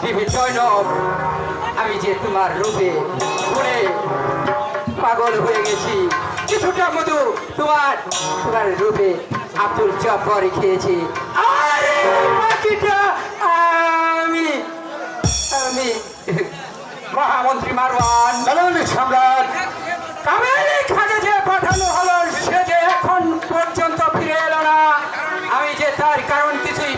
জয়নব আমি যে তোমার রূপে ঘুরে পাগল হয়ে গেছি কিছুটা মধু তোমার তোমার রূপে আব্দুল জব্বর খেয়েছি। আরে বাকিটা আমি আমি মহামন্ত্রী মারওয়ান। সম্রাট। কামেলি খানে যে পাঠানো হলো সে যে এখন পর্যন্ত ফিরে এলো না আমি যে তার কারণ কিছুই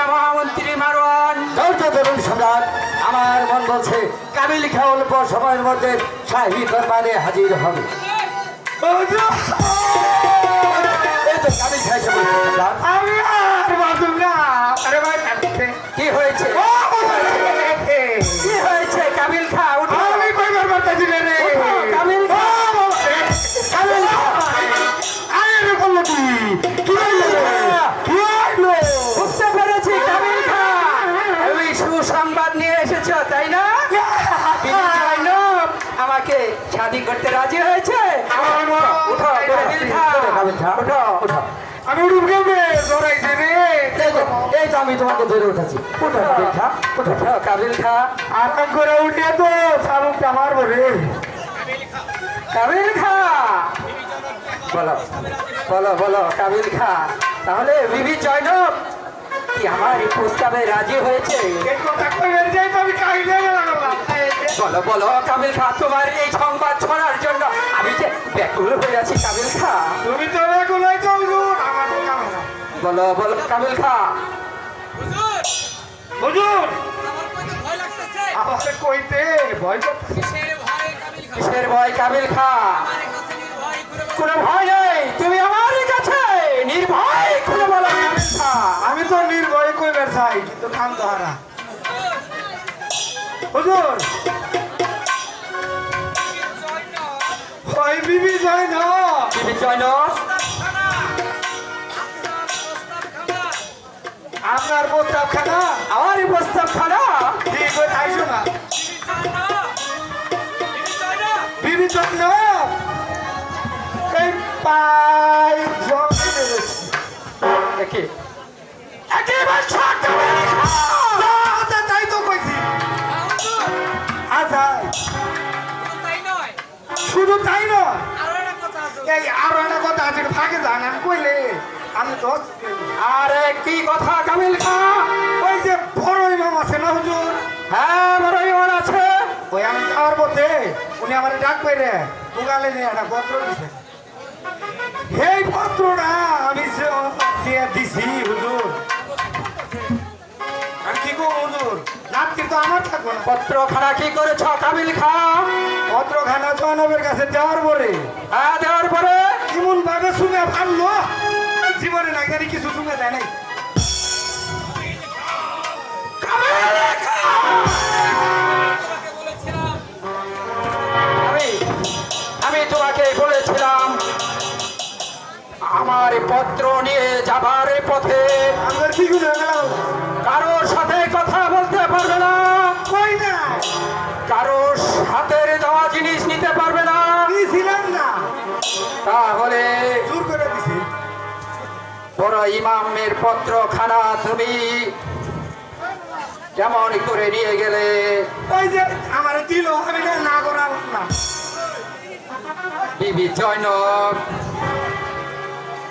বুঝতে মহামন্ত্রী মারোয়ান ধৈর্য সম্রাট আমার মন বলছে কাবিল খা অল্প সময়ের মধ্যে শাহী দরবারে হাজির হবে। আমি তোমাকে ধরে উঠেছি। উঠো কাবিল খা? উঠো উঠো কাবিল খা। আরাম করে উঠিয়ে তো মারবো রে কাবিল খা। বলো বলো বলো কাবিল খা। তাহলে বিবি জয়নব কি আমার এই প্রস্তাবে রাজি হয়েছে? বলো বলো কাবিল খা তোমার এই সংবাদ ছড়ার জন্য আমি যে ব্যাকুল হয়ে আছি কাবিল খা। তুমি তো না। বলো বলো কাবিল খা। কইতে, ভয় কিসের ভয়ে কাবিল খান খা? করে। কোনো ভয় নেই, তুমি আমার কাছে নির্ভয় খুলে বলো আমি তো নির্ভয় কইবার চাই কিন্তু কাম তো হারা। হুজুর! জয় ওই বিবি না বিবি খানা। আপনার প্রস্তাব খানা। প্রস্তাব খানা আমার এই প্রস্তাব খানা ঠিক আইসো না বিবি জয় না। বিবি জয় না। বিবি চন্দ্র এই পাই দেখি একেবারে আচ্ছা তাই তো কইছি আচ্ছা শুধু তাই নয়, আরও একটা কথা আছে। এই আরও একটা কথা আছে ফাঁকে যান আমি কইলে আমি তো আরে কি কথা কাবিল খা? ওই যে বড় ইমাম আছে না হুজুর? হ্যাঁ বড় ইমান আছে। ওই আমি যাওয়ার পথে উনি আমার ডাক পাইরে উগালে নিয়ে একটা পত্র দিছে। এই পত্রটা আমি দিয়ে দিছি হুজুর। আর কি গো হুজুর? রাত কিন্তু আমার থাকব না। পত্রখানা কি করেছ কাবিল খা? পত্রখানা জনবের কাছে যাওয়ার পরে হ্যাঁ দেওয়ার পরে এমন ভাবে শুনে ভাবলো জীবনে না জানি কিছু শুনে দেয় নাই? আমি আমি তোমাকে বলেছিলাম আমার পত্র নিয়ে যাবার পথে আমার কি ইমামের পত্রখানা তুমি যেমন করে নিয়ে গেলে। ওই যে আমার দিল আমি না করাম না। বিবি জয়নব।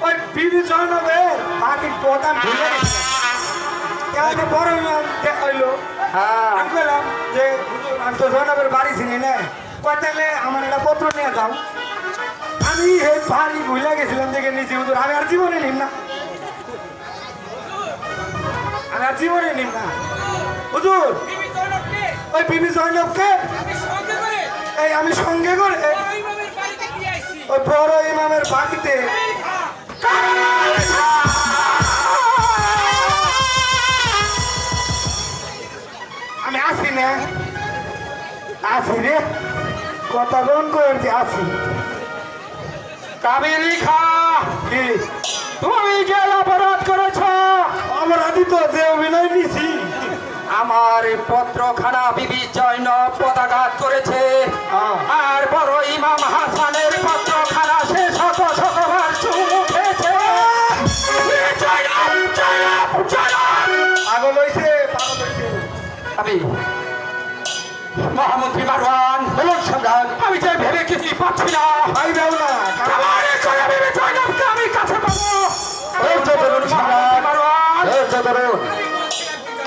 ওই বিবি জয়নবের বাকি প্রধান ভুলে গেছে। বড় দেখাইলো। হ্যাঁ। আমি কইলাম যে আমি তো জয়নবের বাড়ি চিনি না। কয় তাহলে আমার একটা পত্র নিয়ে যাও। আমি এই বাড়ি ভুলে গেছিলাম দেখে হুজুর আমি আর জীবনে নিম না। আর জীবনে না। হুজুর না কে? ওই বিবি জয়নবকে করে এই আমি সঙ্গে করে। ওই বড় ইমামের বাড়িতে। আমি আসি না। আসি রে। কথা কোন করছি আসি। কাবেরি খা। তুমি যে অপরাধ করেছ। অপরাধী তো যে অভিনয় নিছি আমার পত্রখানা বিবি জয়নব পদাঘাত করেছে। হ্যাঁ। আর বড় ইমাম হাসানের পত্রখানা সে শত শতবার চুমু খেয়েছে। জয়নব, জয়নব, জয়নব। পাগল হইছে। আমি মহামন্ত্রী মারওয়ান বলুন সম্রাট আমি যে ভেবে কিছুই পাচ্ছি না। ভাই দাও না ধরুন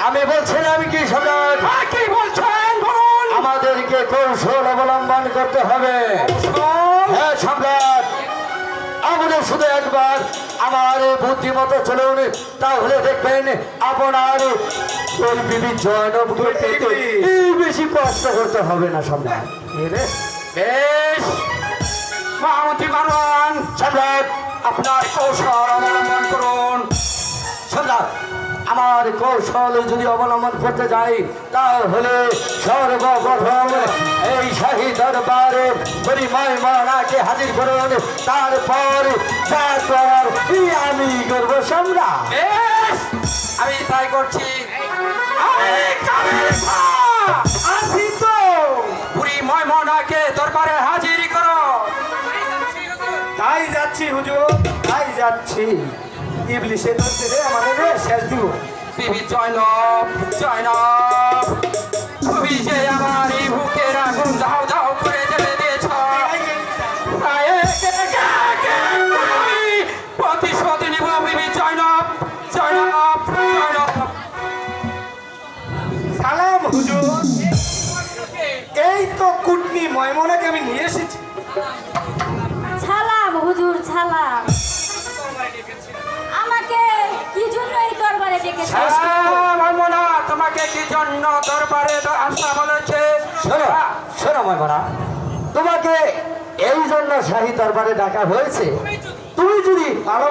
আমি বলছিলাম কি সম্রাট কি বলছেন? আমাদেরকে কৌশল অবলম্বন করতে হবে। হ্যাঁ সম্রাট। আমাদের শুধু একবার আমার বুদ্ধিমতো চলুন তাহলে দেখবেন আপনার ওই বিবি। জয়নবকে বেশি কষ্ট করতে হবে না সম্রাট। বেশ। মহামন্ত্রী মারওয়ান সম্রাট আপনার কৌশল অবলম্বন করুন। সম্রাট আমার কৌশল যদি অবলম্বন করতে যাই তাহলে সর্বপ্রথম এই শাহী দরবারে পরিময় মহারাকে হাজির করুন। তারপর যা করার আমি করব সম্রাট বেশ! আমি তাই করছি! আসি তো। ময়মনাকে দরবারে হাজির করো। তাই যাচ্ছি হুজুর তাই যাচ্ছি। ইবলিশে ধরতে রে আমাদের রে শেষ দিব। বিবি জয়নব জয়নব তুমি যে আমার এই বুকের আগুন দাও দাও করে জ্বেলে দিয়েছ। প্রতিশোধ নিব বিবি জয়নব জয়নব জয়নব সালাম হুজুর। এই তো কুটনি ময়মনাকে আমি নিয়ে এসেছি। ছালাম হুজুর ছালাম কি জন্য এই দরবারে ডেকেছে? ময়মনা তোমাকে কি জন্য দরবারে আসা বলেছে? শোনো শোনো ময়মনা তোমাকে এই জন্য শাহী দরবারে ডাকা হয়েছে। তুমি যদি ভালো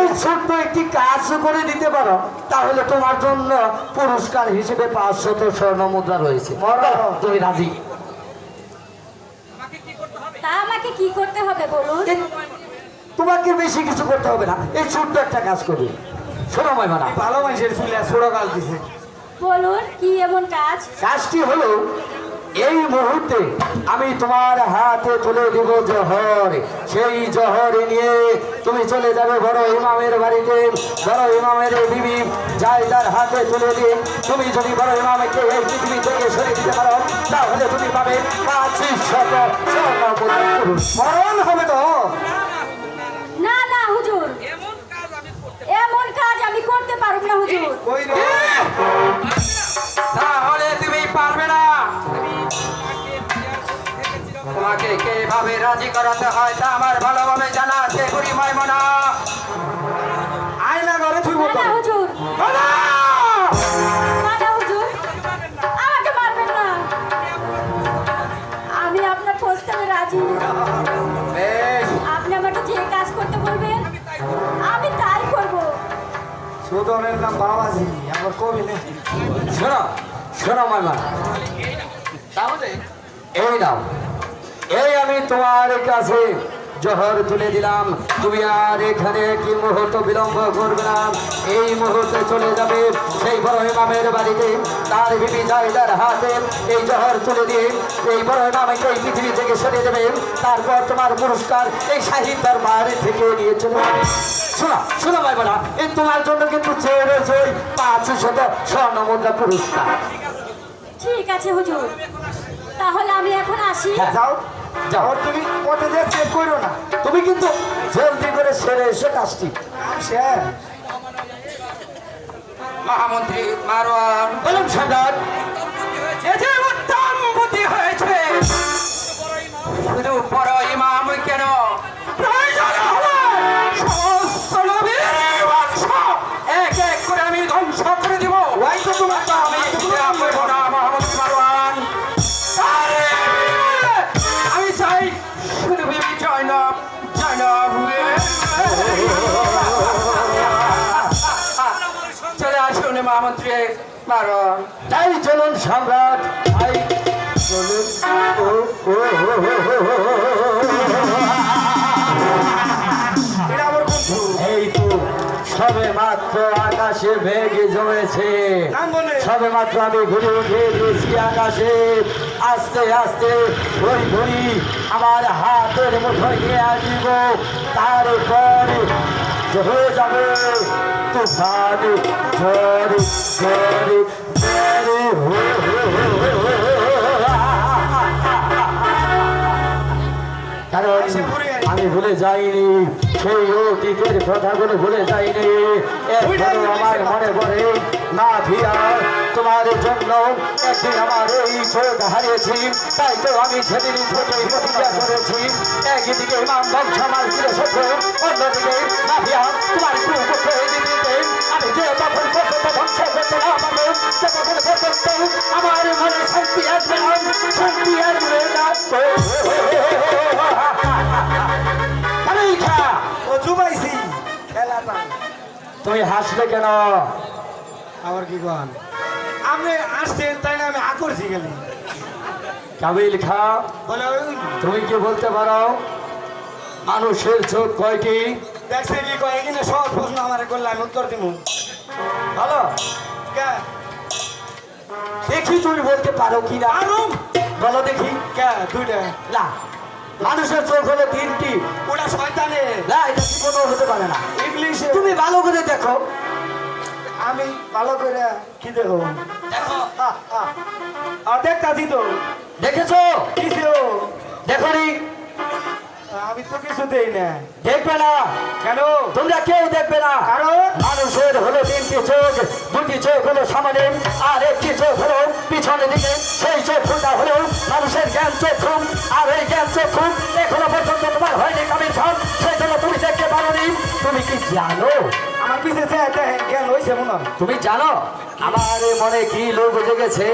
এই ছোট্ট একটি কাজ করে দিতে পারো তাহলে তোমার জন্য পুরস্কার হিসেবে পাঁচশত স্বর্ণ মুদ্রা রয়েছে। তুমি রাজি। তা আমাকে কি করতে হবে বলুন? তোমাকে বেশি কিছু করতে হবে না এই ছোট্ট একটা কাজ করবে শোনো ময়মানা ভালো মানুষের চুলে ছোড়ো গাল দিছে। বলুন কি এমন কাজ? কাজটি হলো এই মুহূর্তে আমি তোমার হাতে তুলে দিব জহর। সেই জহর নিয়ে তুমি চলে যাবে বড় ইমামের বাড়িতে। বড় ইমামের বিবি জায়দার হাতে তুলে দিন তুমি যদি বড় ইমামকে এই পৃথিবী থেকে সরিয়ে দিতে পারো তাহলে তুমি পাবে পঁচিশ শত স্বর্ণ মরণ হবে তো। আমি করতে পারব না হুজুর। কই রে তাহলে তুমি পারবে না। আমি তোমাকে কীভাবে রাজি করাতে হয় তা আমার ভালোভাবে জানা আছে বুড়ি ময়মনা আয়না ঘরে ফিরব না হুজুর। না হুজুর সুদনের নাম বাবাজি আমার কবি নেই শোনো শোনো মামা তাহলে? এই নাও। এই আমি তোমার কাছে জহর তুলে দিলাম। তুমি আর এখানে কি মুহূর্ত বিলম্ব করবে না? এই মুহূর্তে চলে যাবে সেই বড় ইমামের বাড়িতে। তার বিবি জায়দার হাতে এই জহর তুলে দিয়ে এই বড় ইমামকে এই পৃথিবী থেকে সরিয়ে দেবে। তারপর তোমার পুরস্কার এই শাহী দরবার থেকে নিয়ে চলে শোনো শোনো ভাই বোনা এই তোমার জন্য কিন্তু চেয়ে রয়েছে পাঁচ শত স্বর্ণ মুদ্রা পুরস্কার। ঠিক আছে হুজুর। তাহলে আমি এখন আসি। হ্যাঁ। যাও। যাও। তুমি পথে যে চেক করো না। তুমি কিন্তু জলদি করে সেরে এসে কাজটি। মহামন্ত্রী মারোয়ার বলুন সম্রাট এ যে উত্তম বুদ্ধি হয়েছে। শুধু বড় ইমাম কেন? আকাশে মেঘ জমেছে। সবে মাত্র আমি ঘুরে উঠে গেছি আকাশে। আস্তে আস্তে ওই ঘুরি আমার হাতের মুঠো নিয়ে আসব। তারপর হয়ে যাবে তুফান কারণ হো ভুলে যাইনি। সেই অতীতের কথাগুলো ভুলে যাইনি। এখনও আমার মনে পড়ে না ভিয়া, তোমার জন্য একদিন আমার এই চোখ হারিয়েছি। তাই তো আমি সেদিন থেকে প্রতিজ্ঞা করেছি। একদিকে ইমাম বংশ আমার ফিরে সত্য অন্যদিকে মাফিয়া তোমার কুপুত্র এই দিদিতে আমি যে তখন ধ্বংস করতে না আমার মনে শান্তি আসবে না। শান্তি আসবে হাসলে কেন? আবার কি কন? আপনি আসছেন তাই না আমি আকর্ষি গেলি কাবিল খা তুমি কি বলতে পারো? মানুষের চোখ কয়টি দেখছে কি কয়? এখানে সহজ প্রশ্ন আমার করলে আমি উত্তর দিব ভালো? কে? দেখি তুমি বলতে পারো কি না বলো দেখি। কে? দুইটা। না। মানুষের চোখ হলো তিনটি। ওটা শয়তানে। না এটা জীবনও হতে পারে না। ইংলিশে তুমি ভালো করে দেখো। আমি ভালো করে কি দেখো? দেখো। দেখ দেখতাছি তো। দেখেছ? কি দেখো? নি আমি তো কিছু দেই না। দেখবে না? কেন? তোমরা কেউ দেখবে না। কারণ? মানুষের হলো তিনটি চোখ দুটি চোখ হলো সামনে আর একটি চোখ হলো পিছনের দিকে। সেই চোখটা হলো মানুষের জ্ঞান চক্ষু আর এই জ্ঞান চক্ষু এখনও পর্যন্ত তোমার হয়নি কামিল খান। সেই জন্য তুমি দেখতে পারোনি। তুমি কি জানো? আমার পিছে যে একটা জ্ঞান হয়েছে মনে। তুমি জানো? আমার মনে কি লোক জেগেছে?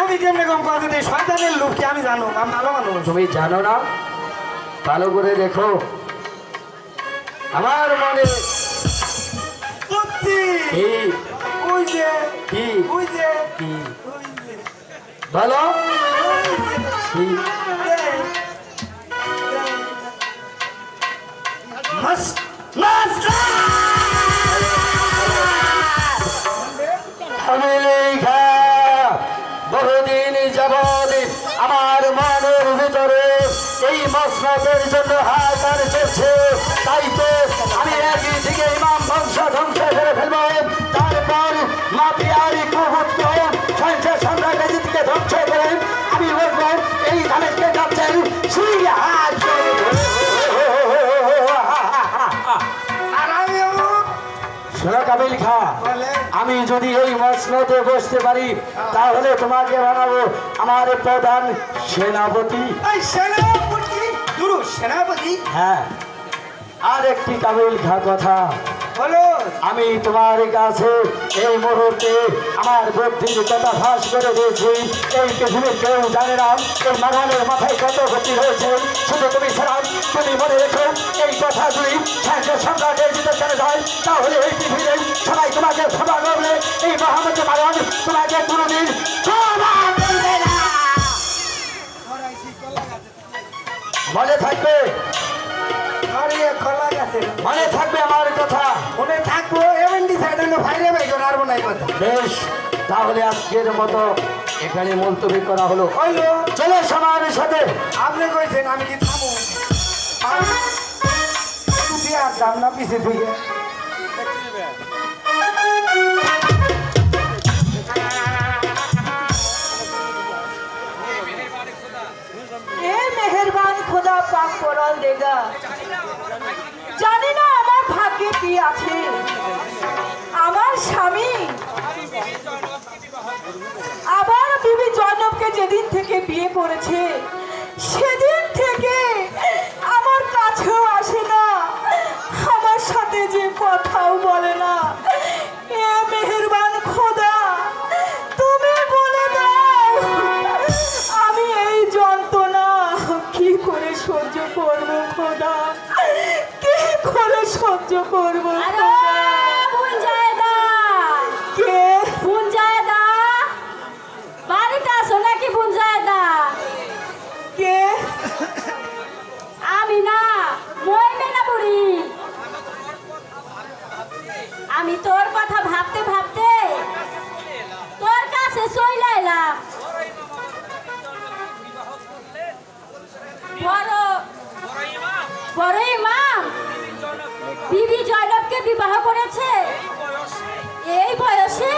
আমি কেমনে কম কথা দিই শয়তানের লোক কি আমি জানো? আমি ভালো মানুষ। তুমি জানো না? ভালো করে দেখো। আমার মনে কি? ওই মসনদের জন্য চলছে। তাই তো আমি একই থেকে ইমাম বংশ ধ্বংস করে ফেলব। তারপর দিকে ধ্বংস করে আমি বলব এই ধানেরকে যাচ্ছেন সেই হাত আর আমি অমুক শোনো কাবিল খা আমি যদি এই মসনদে বসতে পারি তাহলে তোমাকে বানাবো আমার প্রধান সেনাপতি। গুরু সেনাপতি? হ্যাঁ। আর একটি কাবিল খা কথা। বলো। আমি তোমার কাছে এই মুহূর্তে আমার বুদ্ধির কথা ফাঁস করে দিয়েছি। এই পৃথিবীর কেউ জানে না এই মানবের মাথায় কত গতি হয়েছে শুধু তুমি ছাড়া তুমি মনে রেখো এই কথা যদি সাহিত্য সম্রাটের দিতে চলে যায় তাহলে এই পৃথিবীর সবাই তোমাকে ক্ষমা করবে। এই মহামত মারণ তোমাকে কোনোদিন মনে থাকবে? আরে মনে থাকবে আমার কথা? মনে থাকব এমনি সাইড হলো ভাইরে ভাই করে আর নাই কথা। বেশ তাহলে আজকের মতো এখানে মুলতবি করা হলো। হইল চলো সবার সাথে। আপনি কইছেন আমি কি থামো আর একটু দিয়ে আসলাম না পিছে সহ্য করব বিবাহ করেছে এই বয়সে?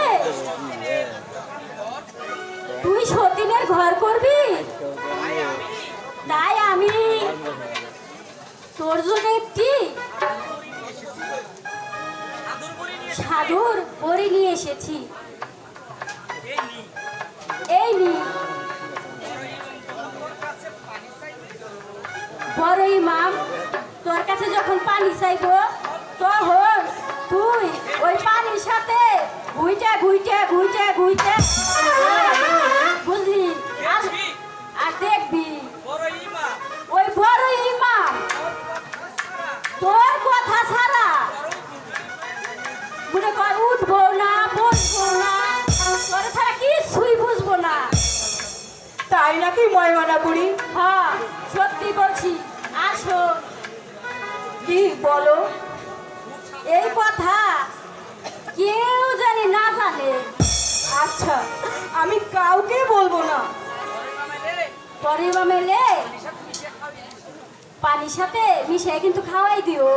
তুই সতীনের ঘর করবি? তাই আমি তোর জন্য একটি সাধুর বড়ি নিয়ে এসেছি। এই নি। বড় ইমাম তোর কাছে যখন পানি চাইব তখন তুই ওই পানির সাথে ঘুইটে ঘুইটে ঘুইটে ঘুইটে। বুঝলি? আর দেখবি? ইমা ওই বড় ইমাম তোর কথা ছাড়া মনে কর উঠবো না বসবো না। তোর ছাড়া কিছুই বুঝব না। তাই নাকি ময়মানা বুড়ি হ্যাঁ সত্যি বলছি। আসো। কি বলো? এই কথা কেউ জানি না জানে। আচ্ছা আমি কাউকে বলব না। পরে মেলে পানির সাথে মিশিয়ে কিন্তু খাওয়াই দিও।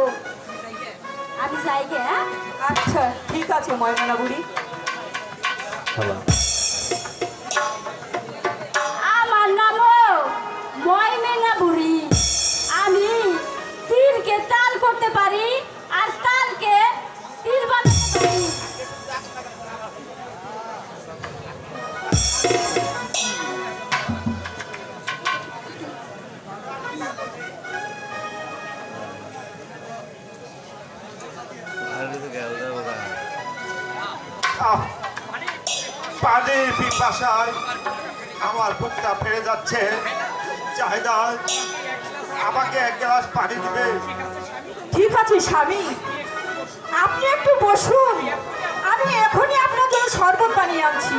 আমি যাই গে হ্যাঁ? আচ্ছা ঠিক আছে ময়মনা বুড়ি। স্বামী। আপনি একটু বসুন। আমি এখনই আপনার জন্য শরবত বানিয়ে আনছি।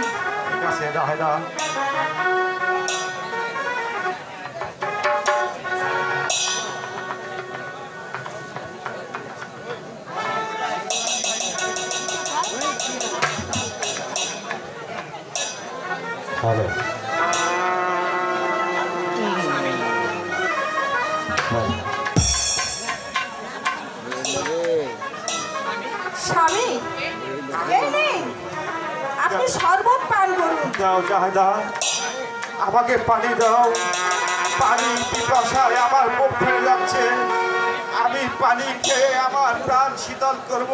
ঠিক আছে দাও জাহেদা আমাকে পানি দাও। পানি পিপাসায় আমার বুক ফেড়ে যাচ্ছে আমি পানি খেয়ে আমার প্রাণ শীতল করব।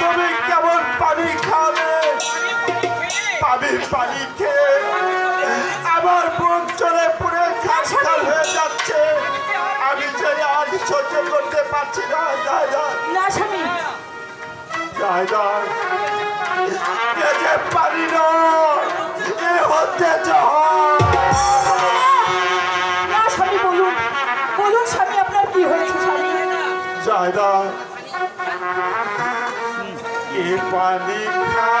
তুমি কেমন পানি খাবে? পানি পানি খেয়ে আমার বুক চলে পুরে খাসখাল হয়ে যাচ্ছে। আমি যে আর সহ্য করতে পারছি না। জায়দা না স্বামী। জায়দা এ যে পানি নয় এ হচ্ছে না স্বামী বলুন। বলুন স্বামী আপনার কি হয়েছে স্বামী? জায়দা এ পানি খা